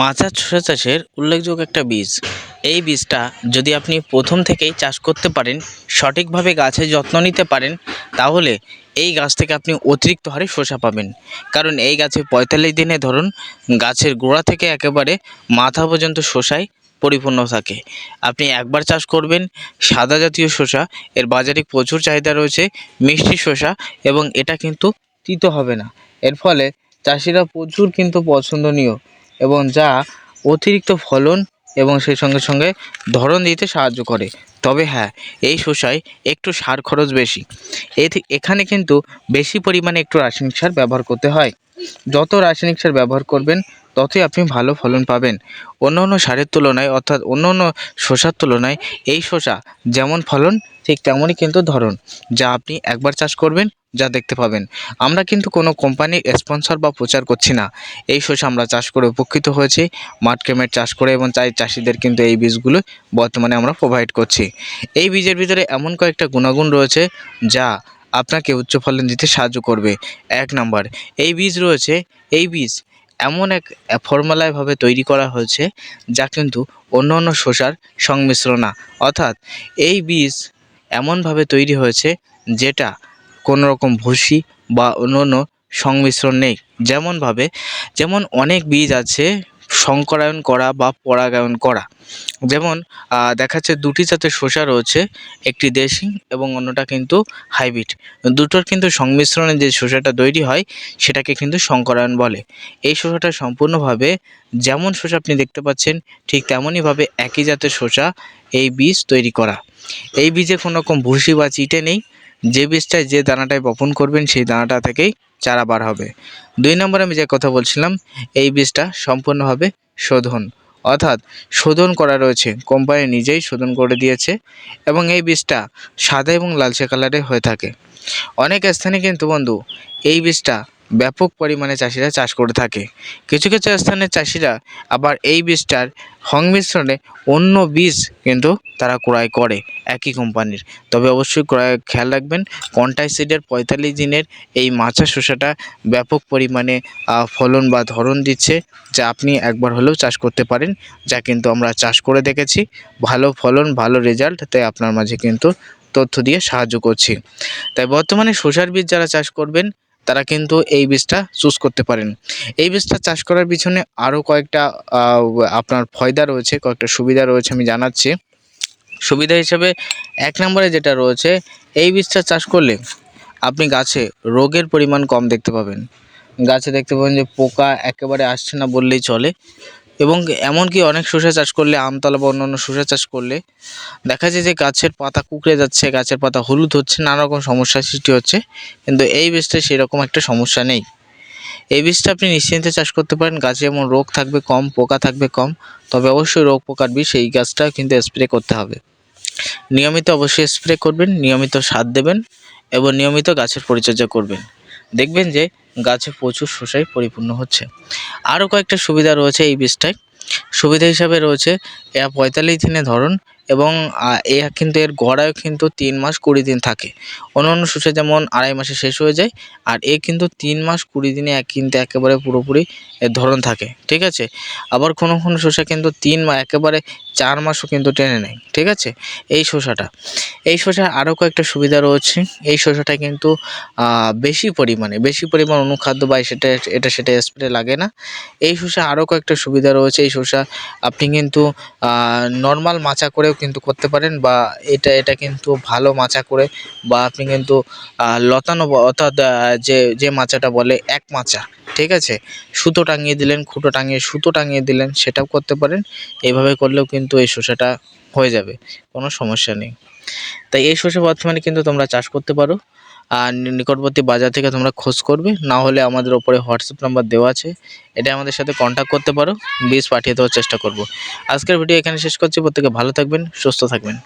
মাচা শসা চাষের উল্লেখযোগ্য একটা বীজ। এই বীজটা যদি আপনি প্রথম থেকেই চাষ করতে পারেন, সঠিকভাবে গাছের যত্ন নিতে পারেন, তাহলে এই গাছ থেকে আপনি অতিরিক্ত হারে শসা পাবেন। কারণ এই গাছে পঁয়তাল্লিশ দিনে ধরুন গাছের গোড়া থেকে একেবারে মাথা পর্যন্ত শসায় পরিপূর্ণ থাকে। আপনি একবার চাষ করবেন, সাদা জাতীয় শসা, এর বাজারে প্রচুর চাহিদা রয়েছে, মিষ্টি শসা, এবং এটা কিন্তু তিতো হবে না। এর ফলে চাষিরা প্রচুর কিন্তু পছন্দনীয়। এবং যা অতিরিক্ত ফলন এবং সেই সঙ্গে সঙ্গে ধরন দিতে সাহায্য করে। তবে হ্যাঁ এই শসায় একটু সার খরচ বেশি। এখানে কিন্তু বেশি পরিমাণে একটু রাসায়নিক সার ব্যবহার করতে হয়। যত রাসায়নিক সার ব্যবহার করবেন, ততই আপনি ভালো ফলন পাবেন। অন্য অন্য সারের তুলনায় অর্থাৎ অন্য অন্য শসার তুলনায় এই শসা যেমন ফলন ঠিক তেমনই কিন্তু ধরন, যা আপনি একবার চাষ করবেন, যা দেখতে পাবেন। আমরা কিন্তু কোনো কোম্পানির স্পন্সর বা প্রচার করছি না। এই শসা আমরা চাষ করে উপকৃত হয়েছি, মাঠ ক্রেমের চাষ করে এবং চাই চাষিদের কিন্তু এই বীজগুলো বর্তমানে আমরা প্রোভাইড করছি। এই বীজের ভিতরে এমন কয়েকটা গুণাগুণ রয়েছে, যা আপনাকে উচ্চ ফলন দিতে সাহায্য করবে। এক নাম্বার, এই বীজ রয়েছে, এই বীজ এমন এক ফর্মুলায়ভাবে তৈরি করা হয়েছে, যা কিন্তু অন্য অন্য শসার সংমিশ্রণ অর্থাৎ এই বীজ এমনভাবে তৈরি হয়েছে যেটা কোনো রকম ভুসি বা অন্য অন্য সংমিশ্রণ নেই। যেমনভাবে, যেমন অনেক বীজ আছে সংকরায়ন করা বা পরাগায়ন করা। যেমন দেখা যাচ্ছে দুটি জাতের শসা রয়েছে, একটি দেশি এবং অন্যটা কিন্তু হাইব্রিড। দুটোর কিন্তু সংমিশ্রণে যে শসাটা তৈরি হয়, সেটাকে কিন্তু সংকরায়ন বলে। এই শসাটা সম্পূর্ণভাবে যেমন শসা আপনি দেখতে পাচ্ছেন, ঠিক তেমনইভাবে একই জাতের শসা এই বীজ তৈরি করা। এই বীজে কোনো রকম ভুসি বা চিটে নেই। যে বীজটায় যে দানাটায় বপন করবেন, সেই দানাটা থেকেই চারা বার হবে। দুই নম্বরে আমি যে কথা বলছিলাম, এই বীজটা সম্পূর্ণভাবে শোধন। অর্থাৎ শোধন করা রয়েছে। কোম্পানি নিজেই শোধন করে দিয়েছে এবং এই বীজটা সাদা এবং লালচে কালারে হয়ে থাকে। অনেক স্থানে কিন্তু বন্ধু, এই বীজটা ব্যাপক পরিমাণে চাষিরা চাষ করে থাকে। কিছু কিছু স্থানের চাষিরা আবার এই বীজটার সংমিশ্রণে অন্য বীজ কিন্তু তারা ক্রয় করে একই কোম্পানির। তবে অবশ্যই ক্রয়, খেয়াল রাখবেন কন্টাইসিডের পঁয়তাল্লিশ দিনের এই মাচা শসাটা ব্যাপক পরিমাণে ফলন বা ধরন দিচ্ছে, যা আপনি একবার হলেও চাষ করতে পারেন, যা কিন্তু আমরা চাষ করে দেখেছি। ভালো ফলন, ভালো রেজাল্ট, তাই আপনার মাঝে কিন্তু তথ্য দিয়ে সাহায্য করছি। তাই বর্তমানে শসার বীজ যারা চাষ করবেন তারা কিন্তু এই বীজটা চুজ করতে পারেন। এই বীজটা চাষ করার পিছনে আরও কয়েকটা আপনার ফয়দা রয়েছে, কয়েকটা সুবিধা রয়েছে আমি জানাচ্ছি। সুবিধা হিসেবে এক নম্বরে যেটা রয়েছে, এই বীজটা চাষ করলে আপনি গাছে রোগের পরিমাণ কম দেখতে পাবেন। গাছে দেখতে পাবেন যে পোকা একেবারে আসছে না বললেই চলে। এবং এমনকি অনেক শসা চাষ করলে আমতলা বা অন্যান্য শসা চাষ করলে দেখা যায় যে গাছের পাতা কুকড়ে যাচ্ছে, গাছের পাতা হলুদ হচ্ছে নানা রকম সমস্যার সৃষ্টি হচ্ছে। কিন্তু এই বীজটায় সেরকম একটা সমস্যা নেই। এই বীজটা আপনি নিশ্চিন্তে চাষ করতে পারেন। গাছে যেমন রোগ থাকবে কম, পোকা থাকবে কম, তবে অবশ্যই রোগ পোকার বিষ এই গাছটা কিন্তু স্প্রে করতে হবে। নিয়মিত অবশ্যই স্প্রে করবেন, নিয়মিত সার দেবেন এবং নিয়মিত গাছের পরিচর্যা করবেন। দেখবেন যে গাছে প্রচুর শসায় পরিপূর্ণ হচ্ছে। আরও কয়েকটা সুবিধা রয়েছে এই বীজটায়। সুবিধা হিসাবে রয়েছে পঁয়তাল্লিশ দিনে ধরন এবং এ কিন্তু এর গড়ায় কিন্তু তিন মাস কুড়ি দিন থাকে। অন্য অন্য শস্য যেমন আড়াই মাসে শেষ হয়ে যায়, আর এ কিন্তু তিন মাস কুড়ি দিনে এক কিন্তু একেবারে পুরোপুরি এর ধরন থাকে, ঠিক আছে? আবার কোনো কোনো শস্য কিন্তু তিন মা, একেবারে চার মাসও কিন্তু টেনে নেয়, ঠিক আছে? এই শসাটা এই শসার আরও কয়েকটা সুবিধা রয়েছে। এই শসাটা কিন্তু বেশি পরিমাণে, বেশি পরিমাণ অনুখাদ্য বা সেটা, এটা সেটা স্প্রে লাগে না। এই শসা আরও কয়েকটা সুবিধা রয়েছে। এই শসা আপনি কিন্তু নর্মাল মাচা করেও কিন্তু করতে পারেন বা এটা এটা কিন্তু ভালো মাচা করে বা আপনি কিন্তু লতানো অর্থাৎ যে যে মাচাটা বলে এক মাচা, ঠিক আছে? সুতো টাঙিয়ে দিলেন, খুঁটো টাঙিয়ে, সুতো টাঙিয়ে দিলেন, সেটাও করতে পারেন। এইভাবে করলেও কিন্তু এই শসাটা হয়ে যাবে, কোনো সমস্যা নেই। তাই এই শসা বর্তমানে কিন্তু তোমরা চাষ করতে পারো। আর নিকটবর্তী বাজার থেকে তোমরা খোঁজ করবে। না হলে আমাদের ওপরে হোয়াটসঅ্যাপ নাম্বার দেওয়া আছে। এটা আমাদের সাথে কন্ট্যাক্ট করতে পারো। বীজ পাঠিয়ে দেওয়ার চেষ্টা করব। আজকের ভিডিও এখানে শেষ করছি। প্রত্যেকে ভালো থাকবেন, সুস্থ থাকবেন।